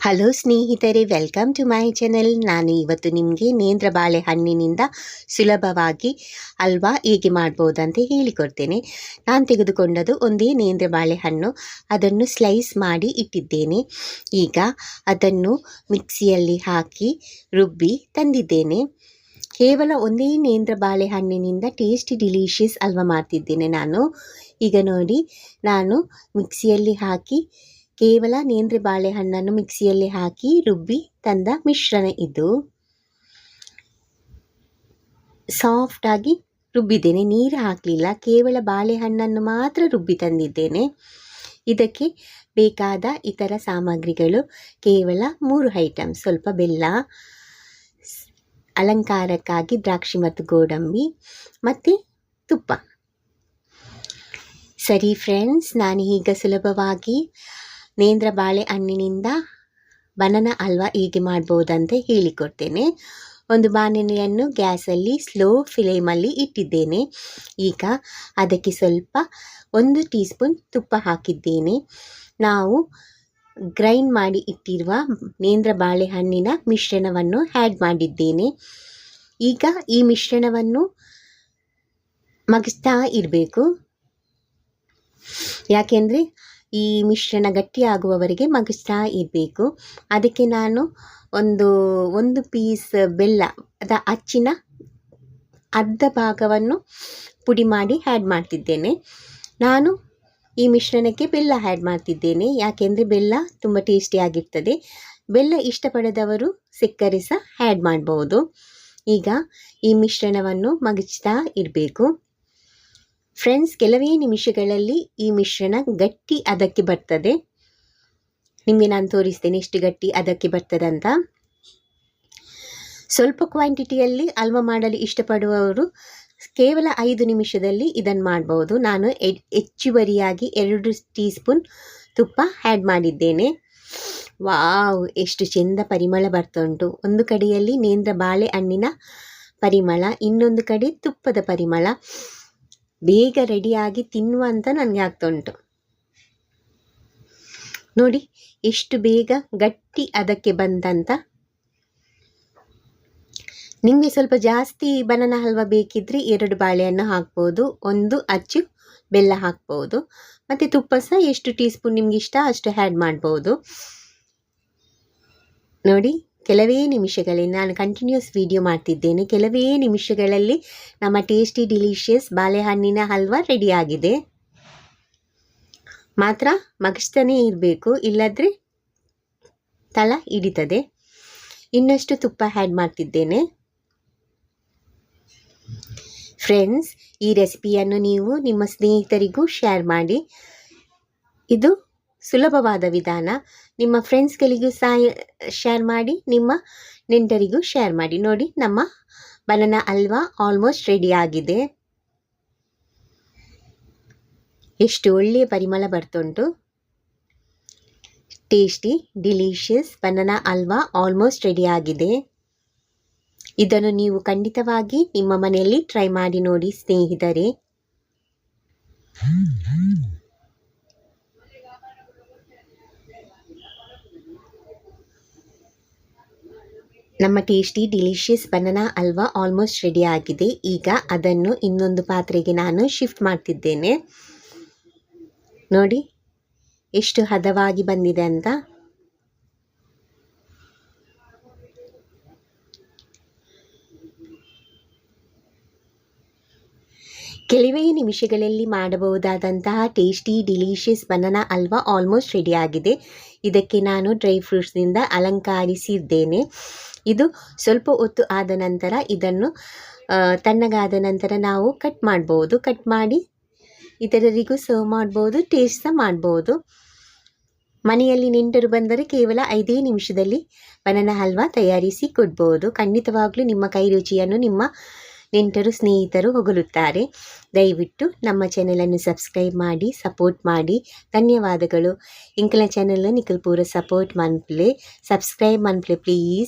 Hello ಸ್ನೇಹಿತರೆ, welcome to my channel. ನಾನು ಇವತ್ತು ನಿಮಗೆ ನೇಂದ್ರ ಬಾಳೆಹಣ್ಣಿನಿಂದ ಸುಲಭವಾಗಿ ಹಲ್ವಾ ಹೇಗೆ ಮಾಡ್ಬೋದಂತ ಹೇಳಿಕೊಡ್ತೇನೆ. ನಾನು ತೆಗೆದುಕೊಂಡದು ಒಂದೇ ನೇಂದ್ರ ಬಾಳೆಹಣ್ಣು ಅದನ್ನು ಸ್ಲೈಸ್ ಮಾಡಿ ಇಟ್ಟಿದ್ದೇನೆ. ಈಗ ಅದನ್ನು ಮಿಕ್ಸಿಯಲ್ಲಿ ಹಾಕಿ ರುಬ್ಬಿ ತಂದಿದ್ದೇನೆ. ಕೇವಲ ಒಂದೇ ನೇಂದ್ರ ಬಾಳೆಹಣ್ಣಿನಿಂದ ಟೇಸ್ಟಿ ಡಿಲೀಷಿಯಸ್ ಅಲ್ವಾ ಮಾಡ್ತಿದ್ದೇನೆ ನಾನು. ಈಗ ನೋಡಿ, ನಾನು ಮಿಕ್ಸಿಯಲ್ಲಿ ಹಾಕಿ ಕೇವಲ ನೇಂದ್ರೆ ಬಾಳೆಹಣ್ಣನ್ನು ಮಿಕ್ಸಿಯಲ್ಲಿ ಹಾಕಿ ರುಬ್ಬಿ ತಂದ ಮಿಶ್ರಣ ಇದು. ಸಾಫ್ಟಾಗಿ ರುಬ್ಬಿದ್ದೇನೆ. ನೀರು ಹಾಕಲಿಲ್ಲ. ಕೇವಲ ಬಾಳೆಹಣ್ಣನ್ನು ಮಾತ್ರ ರುಬ್ಬಿ ತಂದಿದ್ದೇನೆ. ಇದಕ್ಕೆ ಬೇಕಾದ ಇತರ ಸಾಮಗ್ರಿಗಳು ಕೇವಲ ಮೂರು ಐಟಮ್ ಸ್ವಲ್ಪ ಬೆಲ್ಲ, ಅಲಂಕಾರಕ್ಕಾಗಿ ದ್ರಾಕ್ಷಿ ಮತ್ತು ಗೋಡಂಬಿ ಮತ್ತು ತುಪ್ಪ. ಸರಿ ಫ್ರೆಂಡ್ಸ್ ನಾನು ಈಗ ಸುಲಭವಾಗಿ ನೇಂದ್ರ ಬಾಳೆಹಣ್ಣಿನಿಂದ ಬನನ ಹಲ್ವಾ ಹೀಗೆ ಮಾಡ್ಬೋದಂತ ಹೇಳಿಕೊಡ್ತೇನೆ. ಒಂದು ಬಾಣಲೆಯನ್ನು ಗ್ಯಾಸಲ್ಲಿ ಸ್ಲೋ ಫ್ಲೇಮಲ್ಲಿ ಇಟ್ಟಿದ್ದೇನೆ. ಈಗ ಅದಕ್ಕೆ ಸ್ವಲ್ಪ ಒಂದು ಟೀ ಸ್ಪೂನ್ ತುಪ್ಪ ಹಾಕಿದ್ದೇನೆ. ನಾವು ಗ್ರೈಂಡ್ ಮಾಡಿ ಇಟ್ಟಿರುವ ನೇಂದ್ರ ಬಾಳೆಹಣ್ಣಿನ ಮಿಶ್ರಣವನ್ನು ಆ್ಯಡ್ ಮಾಡಿದ್ದೇನೆ. ಈಗ ಈ ಮಿಶ್ರಣವನ್ನು ಮಗಿಸ್ತಾ ಇರಬೇಕು. ಯಾಕೆಂದರೆ ಈ ಮಿಶ್ರಣ ಗಟ್ಟಿಯಾಗುವವರೆಗೆ ಮಗಿಸ್ತಾ ಇರಬೇಕು. ಅದಕ್ಕೆ ನಾನು ಒಂದು ಒಂದು ಪೀಸ್ ಬೆಲ್ಲ, ಅದ ಅಚ್ಚಿನ ಅರ್ಧ ಭಾಗವನ್ನು ಪುಡಿ ಮಾಡಿ ಆ್ಯಡ್ ಮಾಡ್ತಿದ್ದೇನೆ. ನಾನು ಈ ಮಿಶ್ರಣಕ್ಕೆ ಬೆಲ್ಲ ಆ್ಯಡ್ ಮಾಡ್ತಿದ್ದೇನೆ. ಯಾಕೆಂದರೆ ಬೆಲ್ಲ ತುಂಬ ಟೇಸ್ಟಿಯಾಗಿರ್ತದೆ ಬೆಲ್ಲ ಇಷ್ಟಪಡದವರು ಸಕ್ಕರೆ ಸಹ ಆ್ಯಡ್ ಮಾಡ್ಬೋದು. ಈಗ ಈ ಮಿಶ್ರಣವನ್ನು ಮಗಚ್ತಾ ಇರಬೇಕು ಫ್ರೆಂಡ್ಸ್ ಕೆಲವೇ ನಿಮಿಷಗಳಲ್ಲಿ ಈ ಮಿಶ್ರಣ ಗಟ್ಟಿ ಅದಕ್ಕೆ ಬರ್ತದೆ. ನಿಮಗೆ ನಾನು ತೋರಿಸ್ತೇನೆ ಎಷ್ಟು ಗಟ್ಟಿ ಅದಕ್ಕೆ ಬರ್ತದೆ ಬರ್ತದಂತ. ಸ್ವಲ್ಪ ಕ್ವಾಂಟಿಟಿಯಲ್ಲಿ ಅಲ್ವ ಮಾಡಲು ಇಷ್ಟಪಡುವವರು ಕೇವಲ ಐದು ನಿಮಿಷದಲ್ಲಿ ಇದನ್ನು ಮಾಡ್ಬೋದು. ನಾನು ಹೆಚ್ಚುವರಿಯಾಗಿ ಎರಡು ಟೀ ಸ್ಪೂನ್ ತುಪ್ಪ ಆ್ಯಡ್ ಮಾಡಿದ್ದೇನೆ. ವಾವ್, ಎಷ್ಟು ಚೆಂದ ಪರಿಮಳ ಬರ್ತಾ ಉಂಟು. ಒಂದು ಕಡೆಯಲ್ಲಿ ನೇಂದ್ರ ಬಾಳೆಹಣ್ಣಿನ ಪರಿಮಳ, ಇನ್ನೊಂದು ಕಡೆ ತುಪ್ಪದ ಪರಿಮಳ. ಬೇಗ ರೆಡಿಯಾಗಿ ತಿನ್ನುವ ಅಂತ ನನಗೆ ಆಗ್ತಾ ಉಂಟು ನೋಡಿ, ಎಷ್ಟು ಬೇಗ ಗಟ್ಟಿ ಅದಕ್ಕೆ ಬಂದಂತ. ನಿಮಗೆ ಸ್ವಲ್ಪ ಜಾಸ್ತಿ ಬನಾನ ಹಲ್ವ ಬೇಕಿದ್ರೆ ಎರಡು ಬಾಳೆಹಣ್ಣು ಹಾಕ್ಬೋದು, ಒಂದು ಅಚ್ಚು ಬೆಲ್ಲ ಹಾಕ್ಬೋದು, ಮತ್ತು ತುಪ್ಪ ಸಹ ಎಷ್ಟು ಟೀ ಸ್ಪೂನ್ ನಿಮ್ಗೆ ಇಷ್ಟ ಅಷ್ಟು ಹ್ಯಾಡ್ ಮಾಡ್ಬೋದು. ನೋಡಿ ಕೆಲವೇ ನಿಮಿಷಗಳಲ್ಲಿ ನಾನು ಕಂಟಿನ್ಯೂಸ್ ವಿಡಿಯೋ ಮಾಡ್ತಿದ್ದೇನೆ. ಕೆಲವೇ ನಿಮಿಷಗಳಲ್ಲಿ ನಮ್ಮ ಟೇಸ್ಟಿ ಡಿಲಿಷಿಯಸ್ ಬಾಳೆಹಣ್ಣಿನ ಹಲ್ವಾ ರೆಡಿಯಾಗಿದೆ ಮಾತ್ರ ಮಗಿಸ್ತಾನೇ ಇರಬೇಕು. ಇಲ್ಲದ್ರೆ ತಲ ಹಿಡಿತದೆ. ಇನ್ನಷ್ಟು ತುಪ್ಪ ಆ್ಯಡ್ ಮಾಡ್ತಿದ್ದೇನೆ. ಫ್ರೆಂಡ್ಸ್ ಈ ರೆಸಿಪಿಯನ್ನು ನೀವು ನಿಮ್ಮ ಸ್ನೇಹಿತರಿಗೂ ಶೇರ್ ಮಾಡಿ. ಇದು ಸುಲಭವಾದ ವಿಧಾನ. ನಿಮ್ಮ ಫ್ರೆಂಡ್ಸ್ಗಳಿಗೂ ಸಹ ಶೇರ್ ಮಾಡಿ, ನಿಮ್ಮ ನೆಂಟರಿಗೂ ಶೇರ್ ಮಾಡಿ. ನೋಡಿ, ನಮ್ಮ ಬನನ ಅಲ್ವಾ ಆಲ್ಮೋಸ್ಟ್ ರೆಡಿ ಆಗಿದೆ. ಎಷ್ಟು ಒಳ್ಳೆಯ ಪರಿಮಳ ಬರ್ತುಂಟು tasty delicious banana halwa almost ready ಆಗಿದೆ. ಇದನ್ನು ನೀವು ಖಂಡಿತವಾಗಿ ನಿಮ್ಮ ಮನೆಯಲ್ಲಿ ಟ್ರೈ ಮಾಡಿ ನೋಡಿ ಸ್ನೇಹಿತರೆ. ನಮ್ಮ tasty delicious banana halwa almost ready ಆಗಿದೆ. ಈಗ ಅದನ್ನು ಇನ್ನೊಂದು ಪಾತ್ರೆಗೆ ನಾನು ಶಿಫ್ಟ್ ಮಾಡ್ತಿದ್ದೇನೆ. ನೋಡಿ, ಎಷ್ಟು ಹದವಾಗಿ ಬಂದಿದೆ ಅಂತ. ಕೆಲವೇ ನಿಮಿಷಗಳಲ್ಲಿ ಮಾಡಬಹುದಾದಂತಹ tasty delicious banana halwa almost ready ಆಗಿದೆ. ಇದಕ್ಕೆ ನಾನು ಡ್ರೈ ಫ್ರೂಟ್ಸ್ನಿಂದ ಅಲಂಕರಿಸಿದ್ದೇನೆ. ಇದು ಸ್ವಲ್ಪ ಹೊತ್ತು ಆದ ನಂತರ ಇದನ್ನು ತಣ್ಣಗಾದ ನಂತರ ನಾವು ಕಟ್ ಮಾಡ್ಬೋದು. ಕಟ್ ಮಾಡಿ ಇತರರಿಗೂ ಸರ್ವ್ ಮಾಡ್ಬೋದು ಟೇಸ್ಟ್ ಸಹ ಮಾಡ್ಬೋದು. ಮನೆಯಲ್ಲಿ ನೆಂಟರು ಬಂದರೆ ಕೇವಲ ಐದೇ ನಿಮಿಷದಲ್ಲಿ ಬನಾನಾ ಹಲ್ವಾ ತಯಾರಿಸಿ ಕೊಡ್ಬೋದು. ಖಂಡಿತವಾಗಲೂ ನಿಮ್ಮ ಕೈ ರುಚಿಯನ್ನು ನಿಮ್ಮ ನೆಂಟರು ಸ್ನೇಹಿತರು ಹೊಗಳುತ್ತಾರೆ. ದಯವಿಟ್ಟು ನಮ್ಮ ಚಾನೆಲನ್ನು ಸಬ್ಸ್ಕ್ರೈಬ್ ಮಾಡಿ, ಸಪೋರ್ಟ್ ಮಾಡಿ. ಧನ್ಯವಾದಗಳು. ಇಂಕಲ ಚಾನೆಲ್ ನಿಖಲ್ ಪೂರ ಸಪೋರ್ಟ್ ಮನ್ಪ್ಲೆ, ಸಬ್ಸ್ಕ್ರೈಬ್ ಮನ್ಪ್ಲೆ ಪ್ಲೀಸ್.